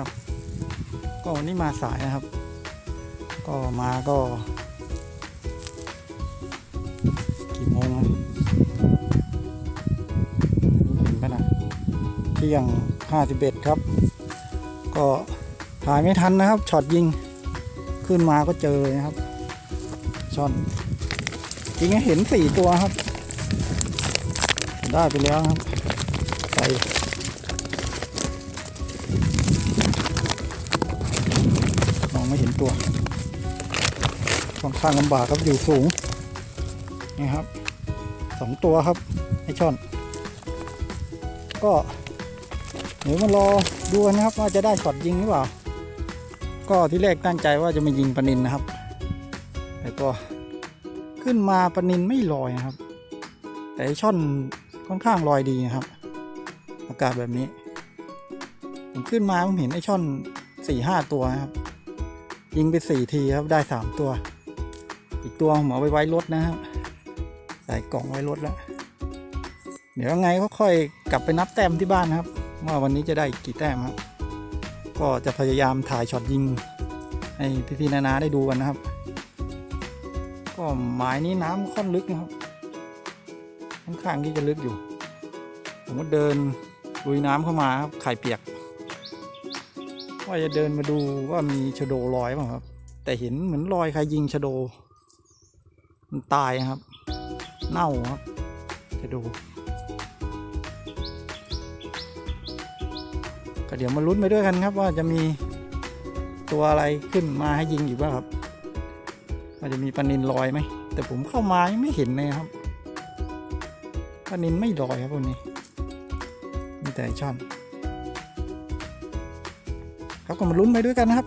ครับ ก็วันนี้มาสายนะครับ ก็มาก็ กี่โมงอะเห็นปะนะเที่ยงห้าสิบเอ็ดครับ ก็ถ่ายไม่ทันนะครับช็อตยิงขึ้นมาก็เจอเลยนะครับช่อนจริงๆเห็นสี่ตัวครับ ได้ไปแล้วครับใส่ ไม่เห็นตัวค่อนข้างลำบากครับอยู่สูงนี่ครับสองตัวครับไอช่อน ก็เดี๋ยวมารอดูกันนะครับว่าจะได้ช็อตยิงหรือเปล่า ก็ที่แรกตั้งใจว่าจะมายิงปนินนะครับ แต่ก็ขึ้นมาปนินไม่ลอยนะครับ แต่ไอช่อนค่อนข้างลอยดีนะครับ อากาศแบบนี้ ผมขึ้นมาผมเห็นไอช่อนสี่ห้าตัวนะครับ ยิงไปสี่ทีครับได้สามตัว อีกตัวผมเอาไปไว้รถนะครับใส่กล่องไว้รถแล้ว เดี๋ยวยังไงก็ค่อยกลับไปนับแต้มที่บ้านครับ ว่าวันนี้จะได้กี่แต้มครับ ก็จะพยายามถ่ายช็อตยิง ให้พี่ๆนานาได้ดูกันนะครับ ก็หมายนี้น้ำค่อนลึกนะครับค่อนข้างที่จะลึกอยู่ ผมก็เดินลุยน้ำเข้ามาครับไข่เปียก ว่าจะเดินมาดูว่ามีชโดลอยเปล่าครับ แต่เห็นเหมือนรอยใครยิงชโด มันตายครับ เน่าครับชโดก็เดี๋ยวมาลุ้นไปด้วยกันครับว่าจะมีตัวอะไรขึ้นมาให้ยิงอยู่บ้างครับว่าจะมีปลานินลอยไหม แต่ผมเข้ามายังไม่เห็นเลยครับปลานินไม่ลอยครับวันนี้ มีแต่ช่อน ก็มาลุ้นไปด้วยกันนะครับ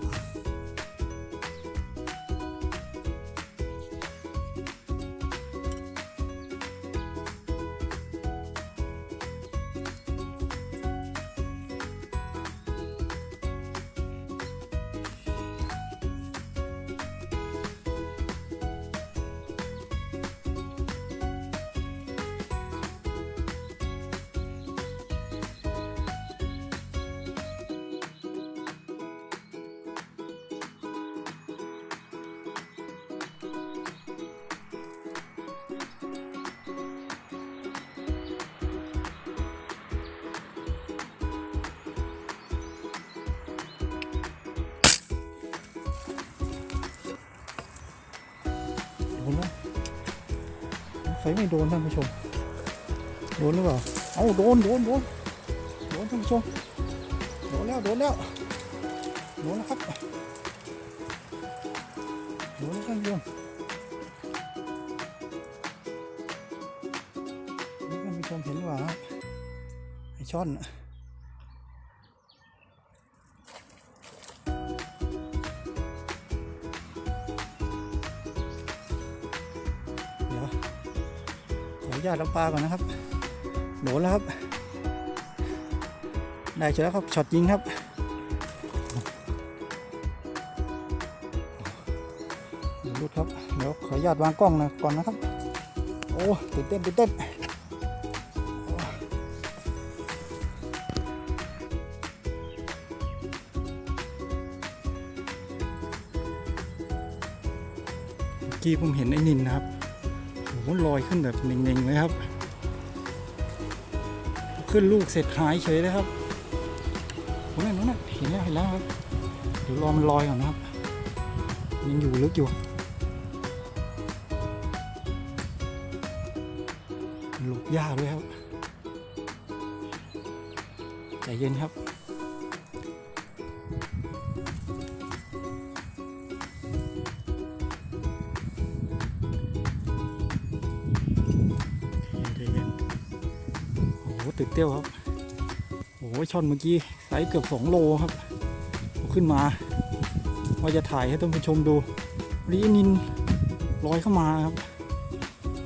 ไฟไม่โดนท่านผู้ชม โดนหรือเปล่า เอาโดนโดนโดนโดนท่านผู้ชม โดนแล้วโดนแล้วโดนแล้วครับโดนแล้วท่านผู้ชมท่านผู้ชมเห็นหรือเปล่าไอช่อน ญาตรับปลาก่อนนะครับโดนแล้วครับ ได้เจอแล้วครับช็อตยิงครับเดี๋ยวรุดครับเดี๋ยวขออนุญาตวางกล้องนะก่อนนะครับ โอ้ตื่นเต้นตื่นเต้นเมื่อกี้ผมเห็นไอ้นินนะครับ ลอยขึ้นแบบเน่งๆเลยครับ ขึ้นลูกเสร็จหายเฉยเลยครับโอ้ยนั่นน่ะเห็นแล้วเห็นแล้วครับเดี๋ยวรอมันลอยก่อนนะครับ ยังอยู่ลึกอยู่หลบยากด้วยครับใจเย็นครับ หติดเตี้ยวครับโอ้โหช่อนเมื่อกี้ไซส์เกือบสองโลครับขึ้นมา ว่าจะถ่ายให้ท่านผู้ชมดูรีนินลอยเข้ามาครับ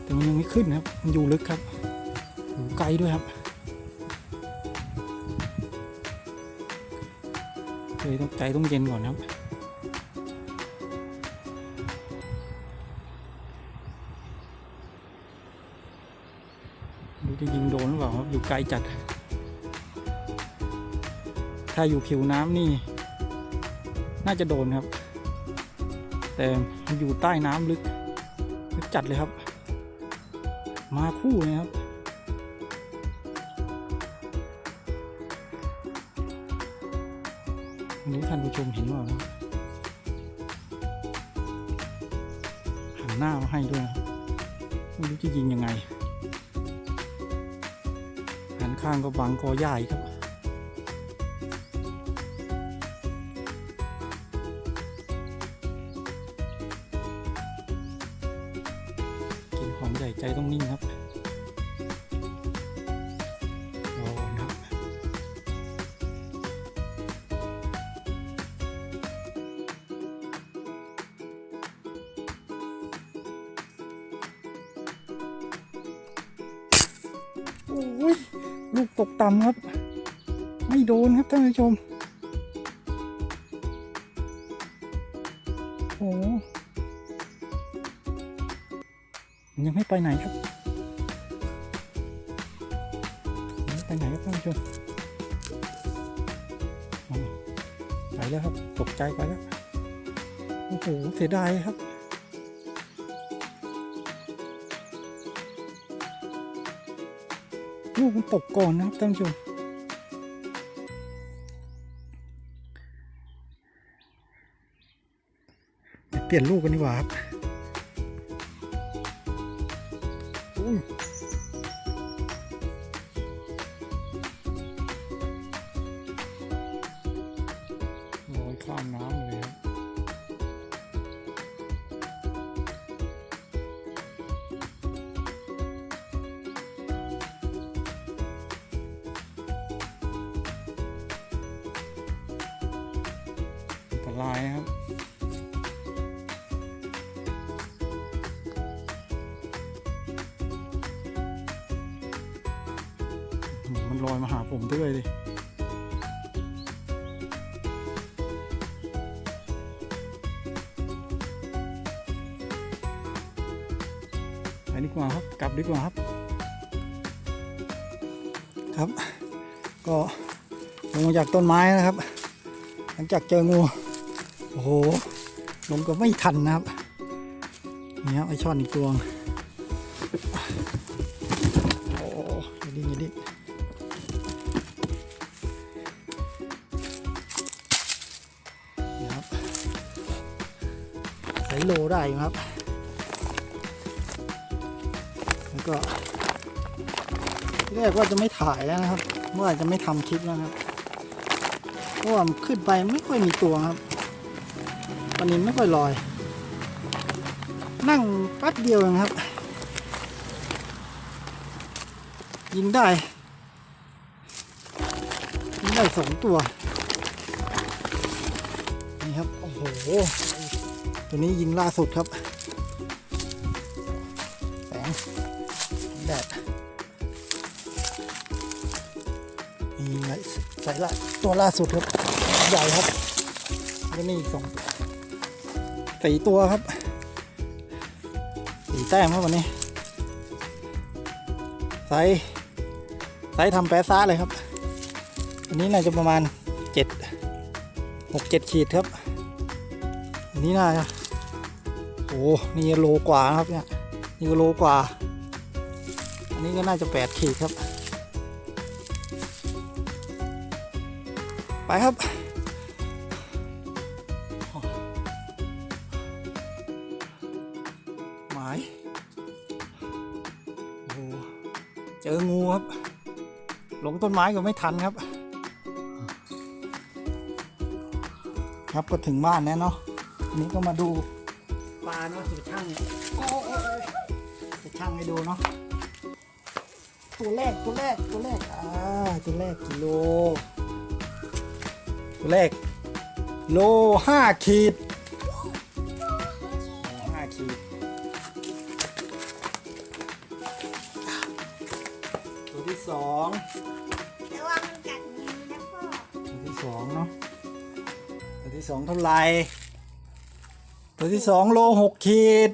แต่มันยังไม่ขึ้นครับ มันอยู่ลึกครับอยู่ไกลด้วยครับเลยต้องใจต้องเย็นก่อนครับ จะยิงโดนหรือเปล่าครับอยู่ไกลจัด ถ้าอยู่ผิวน้ำนี่ น่าจะโดนครับ แต่อยู่ใต้น้ำลึกลึกจัดเลยครับ มาคู่เลยครับนี้ท่านผู้ชมเห็นว่าหันหน้ามาให้ด้วยไม่รู้จะยิงยังไง ข้างก็บังกอใหญ่ครับ กินของใหญ่ใจต้องนิ่งครับ ลูกตกต่ำครับ ไม่โดนครับท่านผู้ชม โอ้ยังไม่ไปไหนครับไม่ไปไหนครับท่านผู้ชมไปแล้วครับ ตกใจไปแล้ว โอ้โห เสียดายครับ ลูกมันตกก่อนนะครับท่านผู้ชมเปลี่ยนลูกกันดีกว่าครับ อันตรายนะครับมันลอยมาหาผมด้วยเลยไปดีกว่าครับ กลับดีกว่าครับ ครับ ก็ลงมาจากต้นไม้นะครับ หลังจากเจองู อ้โหลงก็ไม่ทันนะครับนี่ครับไอช่อนอีกตัวงโอ้โหอย่าดิ้นอย่าดิ้นนะครับใส่โลได้ครับ แล้วก็ที่แรกว่าจะไม่ถ่ายแล้วนะครับว่าจะไม่ทำคลิปแล้วครับ เพราะว่ามันขึ้นไปไม่ค่อยมีตัวครับ ปลานินไม่ค่อยลอย นั่งแป๊บเดียวเองครับ ยิงได้ ยิงได้สองตัว นี่ครับ โอ้โห ตัวนี้ยิงล่าสุดครับแสงแดดนี่ไงใส่ละตัวล่าสุดครับ ใหญ่ครับ แล้วนี่อีกสอง สี่ตัวครับสี่แต้มครับวันนี้ไซส์ไซส์ทำแปซ่าเลยครับ อันนี้น่าจะประมาณเจ็ดหกเจ็ดขีดครับ อันนี้น่าจะโอ้นี่โลกว่านะครับเนี่ยนี่ก็โลกว่า อันนี้ก็น่าจะแปดขีดครับ ไปครับ ต้นไม้ก็ไม่ทันครับ ครับก็ถึงบ้านแล้วเนาะอันนี้ก็มาดูปลาเนาะจะช่างโอ้ยจะช่างให้ดูเนาะตัวแรกตัวแรกตัวแรกอ่าตัวแรกกิโล ตัวแรกโลห้าขีดโลห้าขีด ตัวที่สอง ที่สองเท่าไหร่ตัวที่สองโลหกขีด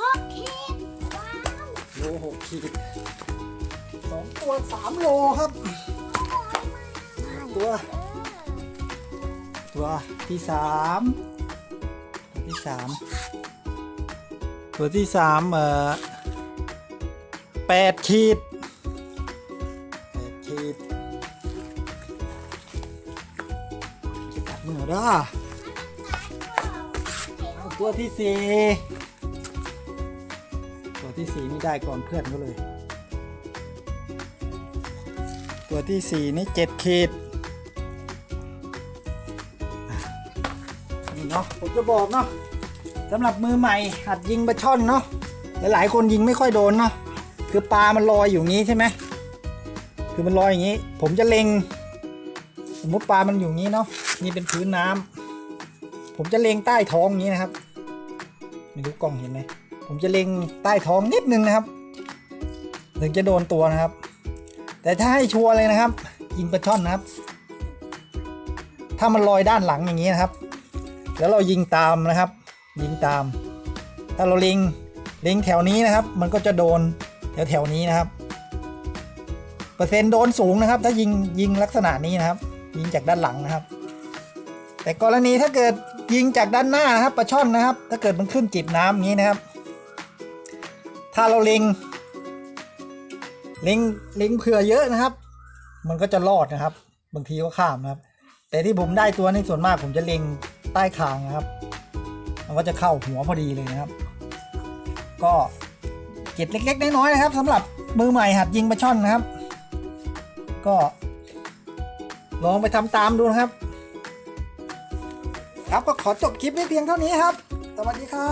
หกขีดว้าวโลหกขีดสองตัวสามโลครับ ตัว ตัวตัวที่สามตัวที่สามตัวที่สามเอ่อแปดขีด ตัวที่สี่ตัวที่สี่นี่ได้ก่อนเพื่อนเขาเลย ตัวที่สี่นี่เจ็ดขีดนี่เนาะผมจะบอกเนาะสำหรับมือใหม่หัดยิงปลาช่อนเนาะหลายๆคนยิงไม่ค่อยโดนเนาะคือปลามันลอยอยู่งนี้ใช่ไหมคือมันลอยอย่างนี้ ผมจะเล็ง สมมติปลามันอยู่งนี้เนาะนี่เป็นพื้นน้ำผมจะเล็งใต้ท้องอย่างนี้นะครับ ไม่รู้กล้องเห็นไหมผมจะเล็งใต้ท้องนิดนึงนะครับถึงจะโดนตัวนะครับ แต่ถ้าให้ชัวร์เลยนะครับ ยิงปลาช่อนนะครับ ถ้ามันลอยด้านหลังอย่างนี้นะครับ แล้วเรายิงตามนะครับ ยิงตาม ถ้าเราเล็งเล็งแถวนี้นะครับ มันก็จะโดนแถวแถวๆนี้นะครับ เปอร์เซ็นต์โดนสูงนะครับ ถ้ายิงยิงลักษณะนี้นะครับ ยิงจากด้านหลังนะครับ แต่กรณีถ้าเกิด ยิงจากด้านหน้านะครับปลาช่อนนะครับ ถ้าเกิดมันขึ้นจิบน้ำอย่านี้นะครับ ถ้าเราเล็งเล็งเล็งเผื่อเยอะนะครับ มันก็จะรอดนะครับ บางทีก็ข้ามนะครับ แต่ที่ผมได้ตัวในส่วนมากผมจะเล็งใต้คางนะครับ มันก็จะเข้าหัวพอดีเลยนะครับ ก็เก็บเล็ก ๆ น้อยๆนะครับสำหรับมือใหม่หัดยิงปลาช่อนนะครับ ก็ลองไปทำตามดูนะครับ ครับ ก็ขอจบคลิปไว้เพียงเท่านี้ครับ สวัสดีครับ